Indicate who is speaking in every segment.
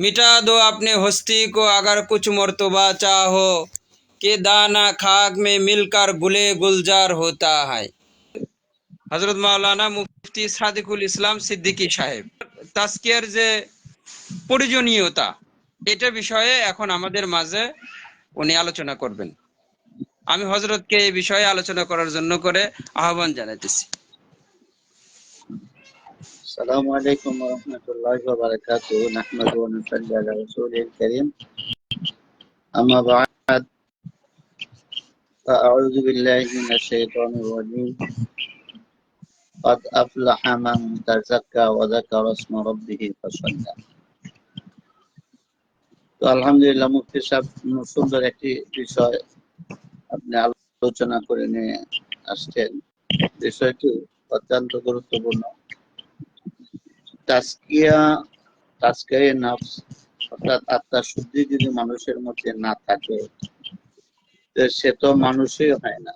Speaker 1: मिटा दो अपने हस्ती को अगर कुछ मर्तबा चाहो कि दाना खाक में मिलकर गुले गुलजार होता है হজরত মাওলানা মুফতি সাদিকুল ইসলাম সিদ্দিকী সাহেব তাস্কিয়ার যে প্রয়োজনীয়তা এটা বিষয়ে এখন আমাদের মাঝে উনি আলোচনা করবেন আমি হজরতকে এই বিষয়ে আলোচনা করার জন্য করে আহ্বান জানাইতেছি
Speaker 2: السلام عليكم ورحمة الله وبركاته نحمد ونصلي على رسوله الكريم أما بعد فأعوذ بالله من الشيطان الرجيم قد أفلح من تزكى وذكر اسم ربه فصلى তো আলহামদুলিল্লাহ মুফতি সাহেব সুন্দর একটি বিষয় আপনি আলোচনা করে নিয়ে আসছেন বিষয়টি অত্যন্ত গুরুত্বপূর্ণ তাস্কিয়া তাস্কিয়া নফস, অর্থাৎ আত্মার শুদ্ধি যদি মানুষের মধ্যে না থাকে সে তো মানুষই হয় না।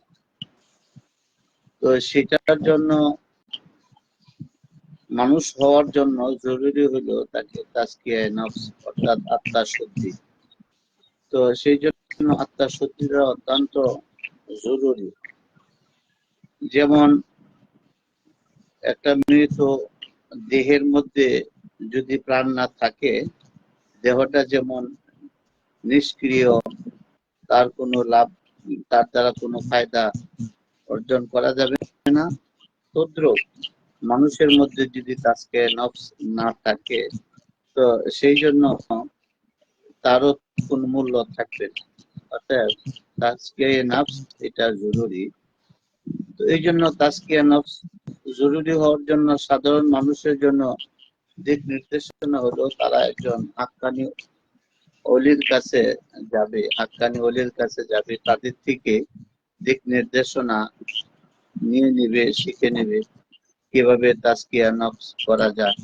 Speaker 2: তো সেটার জন্য, মানুষ হওয়ার জন্য জরুরি হলো তাকে তাস্কিয়া নফস, অর্থাৎ আত্মার শুদ্ধি। তো সেই জন্য আত্মার শুদ্ধিটা অত্যন্ত জরুরি। যেমন, একটা মৃত দেহের মধ্যে যদি প্রাণ না থাকে, দেহটা যেমন নিষ্ক্রিয়, তার কোনো লাভ, তার দ্বারা কোনো ফায়দা অর্জন করা যাবে না। তদ্রুপ মানুষের মধ্যে যদি তাজকে নফস না থাকে, তো সেই জন্য তারও কোন মূল্য থাকবে অর্থাৎ তাজকে নফস এটা জরুরি। তো এই জন্য তাজকিয়া নফস জরুরি হওয়ার জন্য সাধারণ মানুষের জন্য দিক নির্দেশনা হলো, তারা একজন হাক্কানি অলির কাছে যাবে, হাক্কানি অলির কাছে যাবে, তাদের থেকে দিক নির্দেশনা নিয়ে নিবে, শিখে নেবে, কীভাবে তাস্কিয়া নফস করা যায়।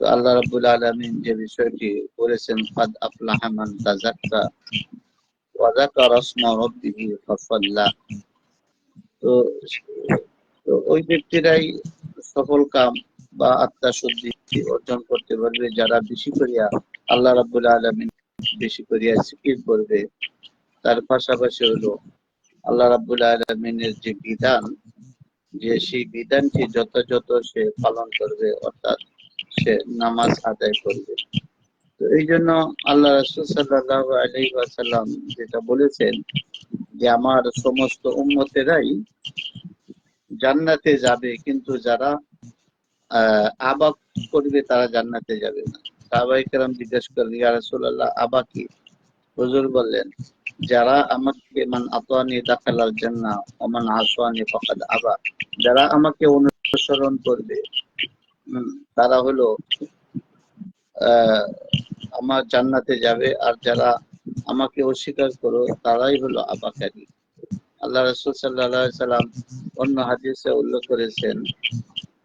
Speaker 2: তো আল্লাহ রাব্বুল আলামিন যে বিষয়টি বলেছেন, ফাদ আফলাহা মান তাযাক্কা ওয়া যাকারা ইসমা রাব্বিহি ফাসাল্লা তো তো ওই ব্যক্তিরাই সফল কাম বা আত্মা শুদ্ধি অর্জন করতে পারবে, যারা বেশি করিয়া আল্লাহ রাব্বুল আলামিন বেশি করিয়া জিকির করবে। তার পাশাপাশি হলো আল্লাহ রাব্বুল আলামিনের যে বিধান, যে সেই বিধানটি যথাযথ সে পালন করবে, অর্থাৎ সে নামাজ আদায় করবে। তো এই জন্য আল্লাহ রাসূল সাল্লাল্লাহু আলাইহি ওয়াসাল্লাম যেটা বলেছেন যে, আমার সমস্ত উম্মতেরাই জান্নাতে যাবে, কিন্তু যারা আবাক করবে তারা জান্নাতে যাবে না। সাহাবাই কেরাম জিজ্ঞেস করলেন, ইয়া রাসূলুল্লাহ হুজুর বললেন, যারা আমাকে, মান আতানি দাখালাল জান্নাহ, ওয়া মান আসানি ফাকাদ আবা। যারা আমাকে অনুসরণ করবে তারা হলো আমার জান্নাতে যাবে, আর যারা আমাকে অস্বীকার করো, তারাই হলো আবাকারী। আল্লাহ রসুল সাল্লাম অন্য হাদিসে উল্লেখ করেছেন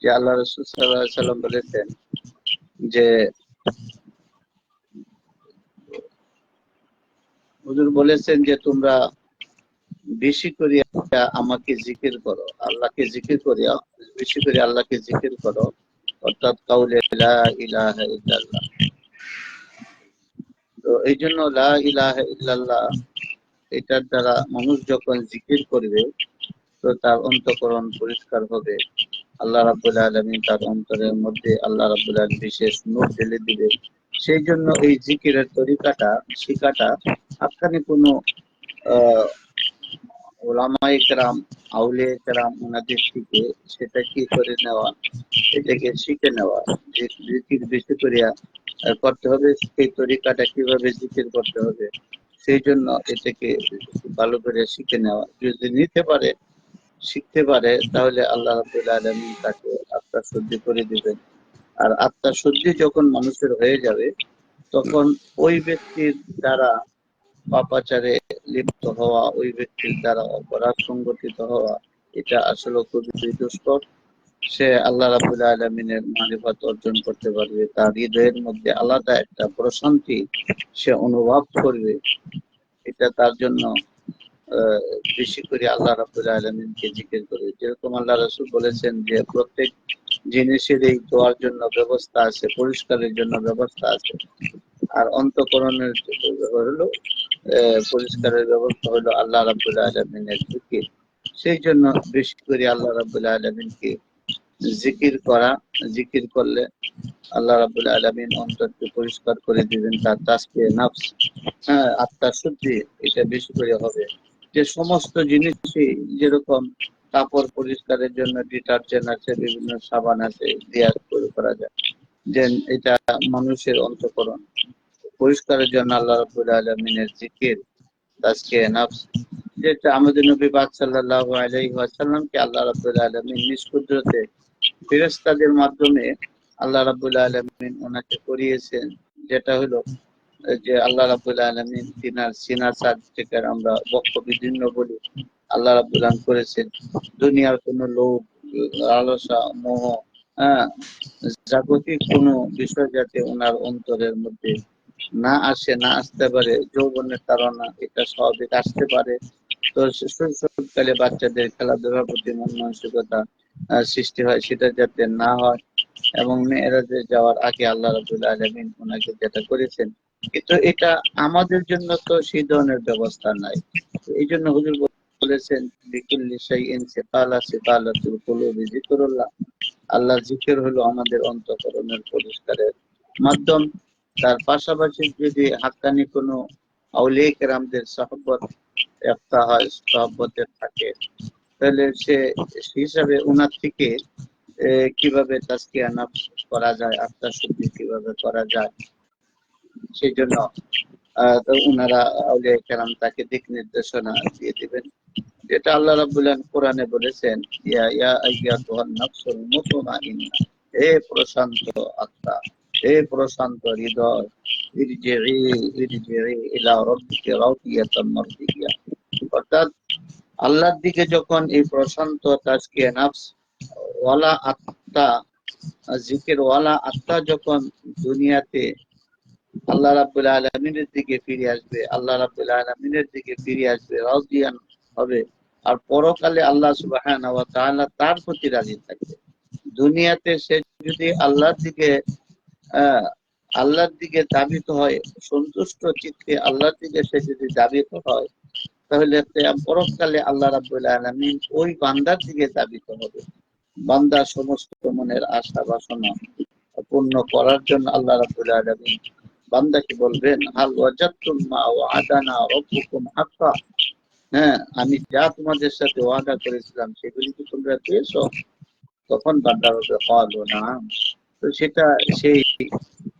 Speaker 2: যে আল্লাহ রসুল সাল্লাম বলেছেন যে হুজুর বলেছেন যে তোমরা বেশি করিয়া আমাকে জিকির করো, আল্লাহকে জিকির করিয়া, বেশি করে আল্লাহকে জিকির করো, অর্থাৎ কাউলে লা ইলাহা তো এই জন্য লা ইলাহা ইল্লাল্লাহ এটার দ্বারা মানুষ যখন জিকির করবে, তো তার অন্তকরণ পরিষ্কার হবে। আল্লাহ রাব্বুল আলামিন তার অন্তরের মধ্যে আল্লাহ রাব্বুল আলামিন বিশেষ নূর ঢেলে দিবে। সেই জন্য এই জিকিরের তরিকাটা, শিখাটা আপনাকে কোনো, আহ ওলামাই কেরাম আউলে কেরাম ওনাদের থেকে সেটা কি করে নেওয়া? এটাকে শিখে নেওয়া। যে জিকির বেশি করিয়া করতে হবে, সেই তরিকাটা কীভাবে জিকির করতে হবে? সেই জন্য এটাকে ভালো করে শিখে নেওয়া। যদি নিতে পারে, শিখতে পারে, তাহলে আল্লাহ আলামিন তাকে আত্মা শুদ্ধি করে দিবেন। আর আত্মা শুদ্ধি যখন মানুষের হয়ে যাবে, তখন ওই ব্যক্তির দ্বারা পাপাচারে লিপ্ত হওয়া, ওই ব্যক্তির দ্বারা অপরাধ সংগঠিত হওয়া, এটা আসলে খুবই দুষ্কর। সে আল্লাহ রাবুল আলমিনের মারিফত অর্জন করতে পারবে। তার হৃদয়ের মধ্যে আলাদা একটা প্রশান্তি সে অনুভব করবে। এটা তার জন্য বেশি করে আল্লাহ রাবুল আলমিনকে জিজ্ঞেস করে যেরকম আল্লাহ রসুল বলেছেন যে, প্রত্যেক জিনিসের এই দোয়ার জন্য ব্যবস্থা আছে, পরিষ্কারের জন্য ব্যবস্থা আছে। আর অন্তকরণের হলো পরিষ্কারের ব্যবস্থা হলো আল্লাহ রাবুল আলমিনের জিকির। সেই জন্য বেশি করে আল্লাহ রাবুল আলমিনকে জিকির করা, জিকির করলে আল্লাহ রাবুল আলমিন অন্তরকে পরিষ্কার করে দিবেন, তার তাসকে নাফস হ্যাঁ আত্মার শুদ্ধি, এটা বেশি করে হবে। যে সমস্ত জিনিসই যেরকম কাপড় পরিষ্কারের জন্য ডিটারজেন্ট আছে, বিভিন্ন সাবান আছে, দিয়া করে যায়। যে এটা মানুষের অন্তকরণ। পরিষ্কারের জন্য আল্লাহ রাবুল আলমিনের জিকির, তাজকে, নাফস, যেটা আমাদের নবী পাক সাল্লাল্লাহু আলাইহি আল্লাহ রাব্বুল আলামিন নিজ কুদরতে ফেরেশতাদের মাধ্যমে আল্লাহ রাব্বুল আলামিন ওনাকে করিয়েছেন, যেটা হলো যে আল্লাহ রাব্বুল আলামিন তিনার সিনা থেকে আমরা বক্ষ বিদীর্ণ বলি, আল্লাহ রাব্বুল আলামিন করেছেন। দুনিয়ার কোনো লোভ, লালসা, মোহ হ্যাঁ জাগতিক কোনো বিষয় যাতে ওনার অন্তরের মধ্যে না আসে, না আসতে পারে, যৌবনের তারা এটা স্বাভাবিক আসতে পারে। তো শৈশবকালে বাচ্চাদের খেলাধুলার প্রতি মন মানসিকতা সৃষ্টি হয় সেটা যাতে না হয় এবং মেয়েরাজে যাওয়ার আগে আল্লাহ রাবুল আলমিন ওনাকে যেটা করেছেন, কিন্তু এটা আমাদের জন্য তো সেই ধরনের ব্যবস্থা নাই। এই জন্য হুজুর বলেছেন আল্লাহ জিকির হলো আমাদের অন্তঃকরণের পরিষ্কারের মাধ্যম। তার পাশাপাশি যদি হাক্কানি কোনো আউলিয়া কেরামদের সহবত, একটা হয়, সহবতের থাকে তাহলে সে হিসাবে ওনার থেকে কীভাবে নাফস করা যায় আত্মার শুদ্ধি কীভাবে করা যায়? সেই জন্য উনারা আউলিয়া কেরাম তাকে দিক নির্দেশনা দিয়ে দিবেন। যেটা আল্লাহ রাব্বুল কোরআনে বলেছেন, ইয়া ইয়া আইয়াতুহান নাফসুল প্রশান্ত আত্মা, হে প্রশান্ত হৃদয় ইরজিই ইরজিই ইলা অর্থাৎ আল্লাহর দিকে যখন এই প্রশান্ত তাজকিয়া নাফস, ওয়ালা আত্মা, জিকির ওয়ালা আত্মা যখন দুনিয়াতে আল্লাহ রাব্বুল আলামিনের দিকে ফিরে আসবে, আল্লাহ রাব্বুল আলামিনের দিকে ফিরে আসবে রাদিয়ান হবে, আর পরকালে আল্লাহ তাআলা তার প্রতি রাজি থাকবে। দুনিয়াতে সে যদি আল্লাহর দিকে আল্লাহর দিকে দাবিত হয়, সন্তুষ্ট চিত্তে আল্লাহর দিকে সে যদি দাবিত হয় তাহলে পরকালে আল্লাহ রাব্বুল আলামিন ওই বান্দার দিকে দাবিত হবে। বান্দার সমস্ত মনের আশা বাসনা পূর্ণ করার জন্য আল্লাহ রাব্বুল আলামিন বান্দাকে বলবেন, হাল ওয়াজাতুম মা ওয়াদানা রাব্বুকুম হাক্কা। হ্যাঁ আমি যা তোমাদের সাথে ওয়াদা করেছিলাম সেগুলি কি তোমরা পেয়েছ? তখন বান্দা হবে হলো না তো সেটা সেই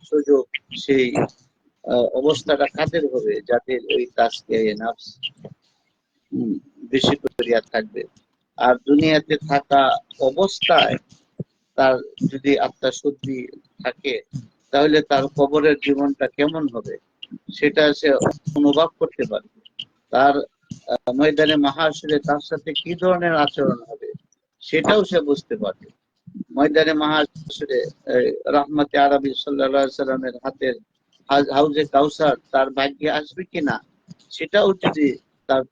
Speaker 2: সুযোগ, সেই অবস্থাটা কাদের হবে? যাদের ওই তাসকে নাফস বেশি করিয়া থাকবে। আর দুনিয়াতে থাকা অবস্থায় তার যদি আত্মা শুদ্ধি থাকে, তাহলে তার কবরের জীবনটা কেমন হবে, সেটা সে অনুভব করতে পারবে। তার ময়দানে মহাশরে তার সাথে কি ধরনের আচরণ হবে, সেটাও সে বুঝতে পারবে। ময়দানে মহাশরে রহমতে আরবি সাল্লা সাল্লামের হাতের হাউ- হাউজে কাউসার তার ভাগ্যে আসবে কিনা, সেটাও যদি তার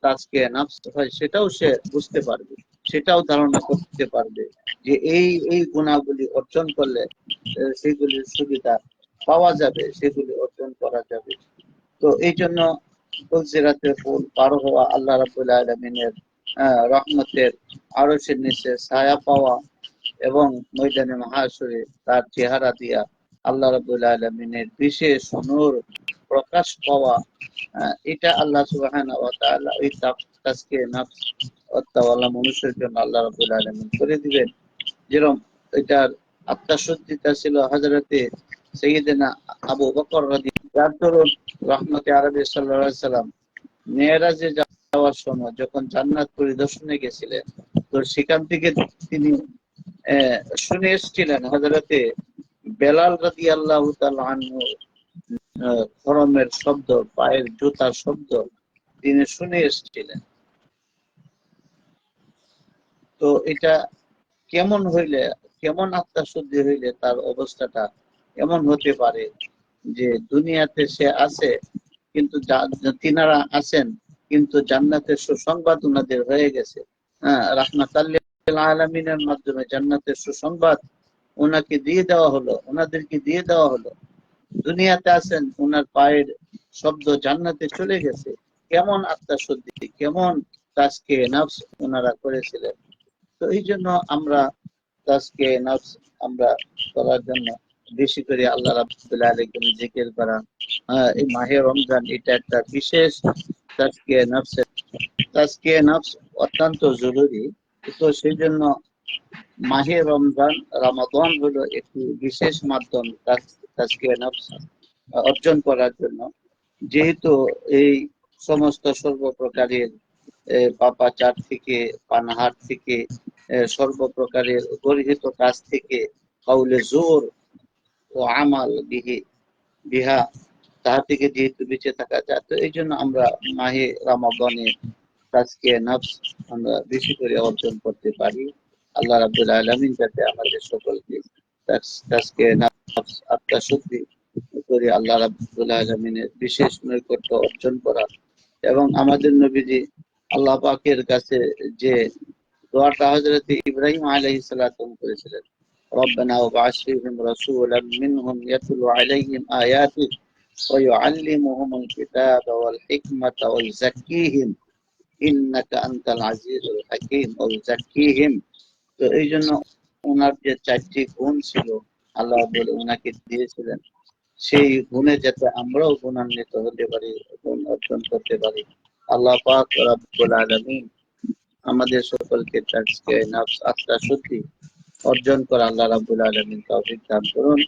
Speaker 2: নাফস হয় সেটাও সে বুঝতে পারবে, সেটাও ধারণা করতে পারবে যে এই এই গুণাগুলি অর্জন করলে সেগুলির সুবিধা পাওয়া যাবে, সেগুলি অর্জন করা যাবে। তো এই জন্য ফুলসিরাতে ফুল পার হওয়া আল্লাহ রাবুল আলমিনের রহমতের আরশের নিচে ছায়া পাওয়া এবং ময়দানে মহাসরে তার চেহারা দিয়া আল্লাহ রাবুল আলমিনের বিশেষ নূর প্রকাশ পাওয়া এটা আল্লাহ অত্যাওয়ালা মানুষের জন্য আল্লাহ রাবুল আলমিন করে দিবেন। যেরকম এটার আত্মাশুদ্ধিতা ছিল হজরতে আবু বকর রাদি যার দরুন রহমতে আরবি আলাইহি সাল্লাম মেয়েরাজে যাওয়ার সময় যখন জান্নাত পরিদর্শনে গেছিলেন, তো সেখান থেকে তিনি শুনে এসেছিলেন হজরতে বেলাল রাদি আল্লাহ আহ, শব্দ পায়ের জুতার শব্দ তিনি শুনে এসেছিলেন। তো এটা কেমন হইলে কেমন আত্মা শুদ্ধি হইলে তার অবস্থাটা এমন হতে পারে যে দুনিয়াতে সে আছে কিন্তু তিনারা আছেন কিন্তু জান্নাতের সুসংবাদ ওনাদের হয়ে গেছে। হ্যাঁ মাধ্যমে জান্নাতের সুসংবাদ ওনাকে দিয়ে দেওয়া হলো ওনাদেরকে দিয়ে দেওয়া হলো। দুনিয়াতে আছেন ওনার পায়ের শব্দ জান্নাতে চলে গেছে। কেমন আত্মা শুদ্ধি কেমন তাজকে নফস ওনারা করেছিলেন। তো এই জন্য আমরা তাজকে নফস আমরা করার জন্য বেশি করে আল্লাহ রাব্বুল আলামিন জিকির করা। হ্যাঁ, এই মাহে রমজান এটা একটা বিশেষ তাজকে নফস। তাজকে নফস অত্যন্ত জরুরি। তো সেই জন্য মাহে রমজান রমাদান হলো একটি বিশেষ মাধ্যম অর্জন করার জন্য। যেহেতু এই সমস্ত সর্বপ্রকারের পাপাচার থেকে, পানাহার থেকে সর্বপ্রকারের গর্হিত কাজ থেকে কাউলে জোর ও আমাল বিহি, বিহা, তাহা থেকে যেহেতু বেঁচে থাকা যায়, তো এই জন্য আমরা মাহে রামাদানে তাজকে নফস আমরা বেশি করে অর্জন করতে পারি। আল্লাহ রাব্বুল আলামিন যাতে আমাদের সকলকে তাজকে আত্মা শুদ্ধি করে আল্লাহ রাব্বুল আলামিনের বিশেষ নৈকট্য অর্জন করা এবং আমাদের নবীজি আল্লাহ পাকের কাছে যে দোয়াটা হযরত ইব্রাহিম আলাইহিস সালাম করেছিলেন ربنا وابعث فيهم رسولا منهم يتلو عليهم آياتك ويعلمهم الكتاب والحكمة ويزكيهم إنك أنت العزيز الحكيم ويزكيهم তো এই জন্য ওনার যে চারটি গুণ ছিল আল্লাহ বলে ওনাকে দিয়েছিলেন। সেই গুণে যাতে আমরাও গুণান্বিত হতে পারি গুণ অর্জন করতে পারি। আল্লাহ পাক রব্বুল আলামিন আমাদের সকলকে তাজকে নফস আত্মা শুদ্ধি অর্জন করা আল্লাহ রাব্বুল আলামিন তৌফিক দান করুন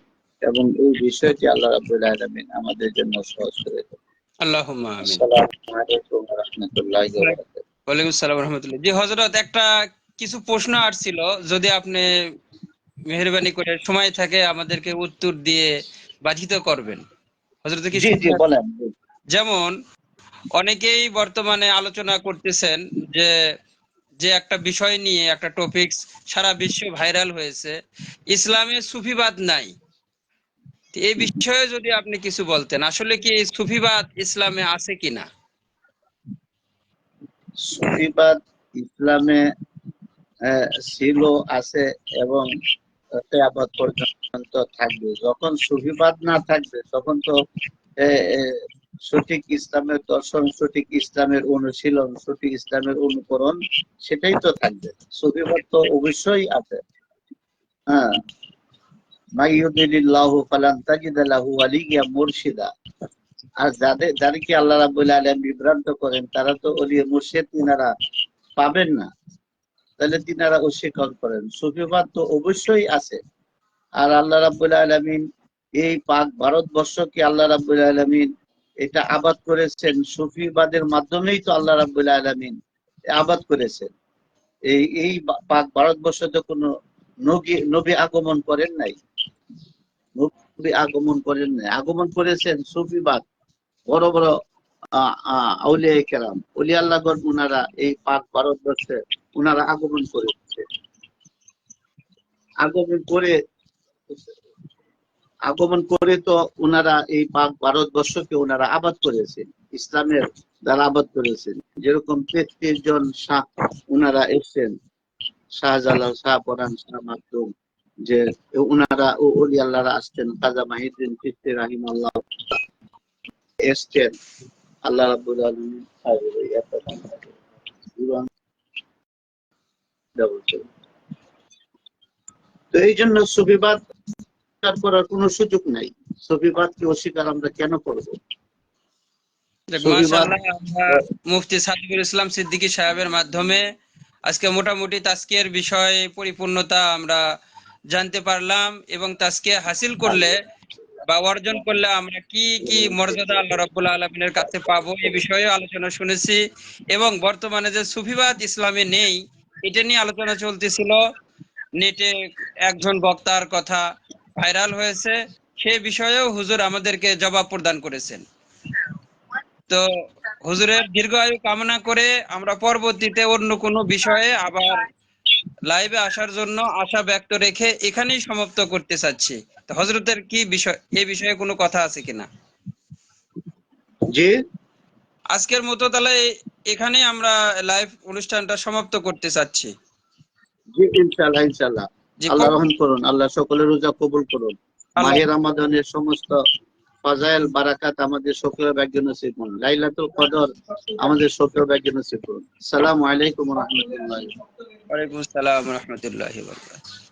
Speaker 2: এবং এই বিষয়টি আল্লাহ রাব্বুল আলামিন আমাদের জন্য সহজ করে দেন।
Speaker 1: আল্লাহুম্মা আমিন।
Speaker 2: আসসালামু আলাইকুম ওয়া রাহমাতুল্লাহি ওয়া বারাকাতুহু।
Speaker 1: ওয়ালাইকুম আসসালাম রহমতুল্লাহ। জি হজরত একটা কিছু প্রশ্ন আসছিল যদি আপনি মেহরবানি করে সময় থাকে আমাদেরকে উত্তর দিয়ে বাধিত করবেন। হজরত কি
Speaker 2: বলেন।
Speaker 1: যেমন অনেকেই বর্তমানে আলোচনা করতেছেন যে যে একটা বিষয় নিয়ে একটা টপিকস সারা বিশ্ব ভাইরাল হয়েছে ইসলামে সুফিবাদ নাই। এই বিষয়ে যদি আপনি কিছু বলতেন আসলে কি সুফিবাদ ইসলামে আছে কিনা?
Speaker 2: সুফিবাদ ইসলামে ছিল আছে এবং কেয়ামত পর্যন্ত থাকবে। যখন সুফিবাদ না থাকবে, তখন তো সঠিক ইসলামের দর্শন, সঠিক ইসলামের অনুশীলন, সঠিক ইসলামের অনুকরণ, সেটাই তো থাকবে। সুফিবাদ তো অবশ্যই আছে। হ্যাঁ। আর যাদের যাদেরকে আল্লাহ রাব্বুল আলামিন বিভ্রান্ত করেন, তারা তো ওলিয়ে মুর্শিদ তিনারা পাবেন না। তাহলে তিনারা অস্বীকার করেন। সুফিবাদ তো অবশ্যই আছে। আর আল্লাহ রাব্বুল আলামিন এই পাক ভারতবর্ষকে আল্লাহ রাব্বুল আলামিন এটা আবাদ করেছেন। সুফিবাদের মাধ্যমেই তো আল্লাহ রাব্বুল আলামিন আবাদ করেছেন। এই এই পাক ভারতবর্ষ তো কোনো নবী আগমন করেন নাই। নবী আগমন করেন নাই। আগমন করেছেন সুফিবাদ বড় বড় আহ, আউলিয়া কেরাম অলি আল্লাহগণ উনারা এই পাক ভারতবর্ষে উনারা আগমন করেছে আগমন করে আগমন করে তো উনারা এই পাক ভারতবর্ষকে উনারা আবাদ করেছেন, ইসলামের দ্বারা আবাদ করেছেন। যেরকম তেত্রিশ জন শাহ উনারা এসছেন, শাহজালাল শাহ পরান শাহ মাকদুম যে উনারা ও অলি আল্লাহরা আসছেন, খাজা মাহিদ্দিন চিস্তি রাহিম আল্লাহ এসছেন। আল্লাহ রাব্বুল আলামিন এত তো এই জন্য সুফিবাদ করার কোনো সুযোগ নাই। সুফিবাদকে অস্বীকার আমরা কেন করব?
Speaker 1: মুফতি সাদিকুল ইসলাম সিদ্দিকী সাহেবের মাধ্যমে আজকে মোটামুটি তাস্কিয়ার বিষয়ে পরিপূর্ণতা আমরা জানতে পারলাম এবং তাস্কিয়া হাসিল করলে বা অর্জন করলে আমরা কি কি মর্যাদা আল্লাহ রাব্বুল আলমিনের কাছে পাবো এই বিষয়ে আলোচনা শুনেছি এবং বর্তমানে যে সুফিবাদ ইসলামে নেই এটা নিয়ে আলোচনা চলতেছিল। নেটে একজন বক্তার কথা ভাইরাল হয়েছে। সে বিষয়েও হুজুর আমাদেরকে জবাব প্রদান করেছেন। তো হুজুরের দীর্ঘায়ু কামনা করে আমরা পরবর্তীতে অন্য কোনো বিষয়ে আবার লাইভে আসার জন্য আশা ব্যক্ত রেখে এখানেই সমাপ্ত করতে চাচ্ছি। হজরতের কি বিষয় এই বিষয়ে কোনো কথা আছে কিনা?
Speaker 2: যে
Speaker 1: আজকের মতো তাহলে এখানেই আমরা লাইভ অনুষ্ঠানটা সমাপ্ত করতে চাচ্ছি।
Speaker 2: জি ইনশাল্লাহ
Speaker 1: জি
Speaker 2: আল্লাহ রহম করুন আল্লাহ সকলের রোজা কবুল করুন। মাহে রমাদানের সমস্ত ফাজাইল বারাকাত আমাদের সকলের ভাগ্য নসিব করুন। লাইলাতুল কদর আমাদের সকলের ভাগ্য নসিব করুন। সালামু আলাইকুম রহমতুল্লাহ
Speaker 1: ওয়ালাইকুম আসসালাম রহমতুল্লাহি ওয়া বারাকাতুহু।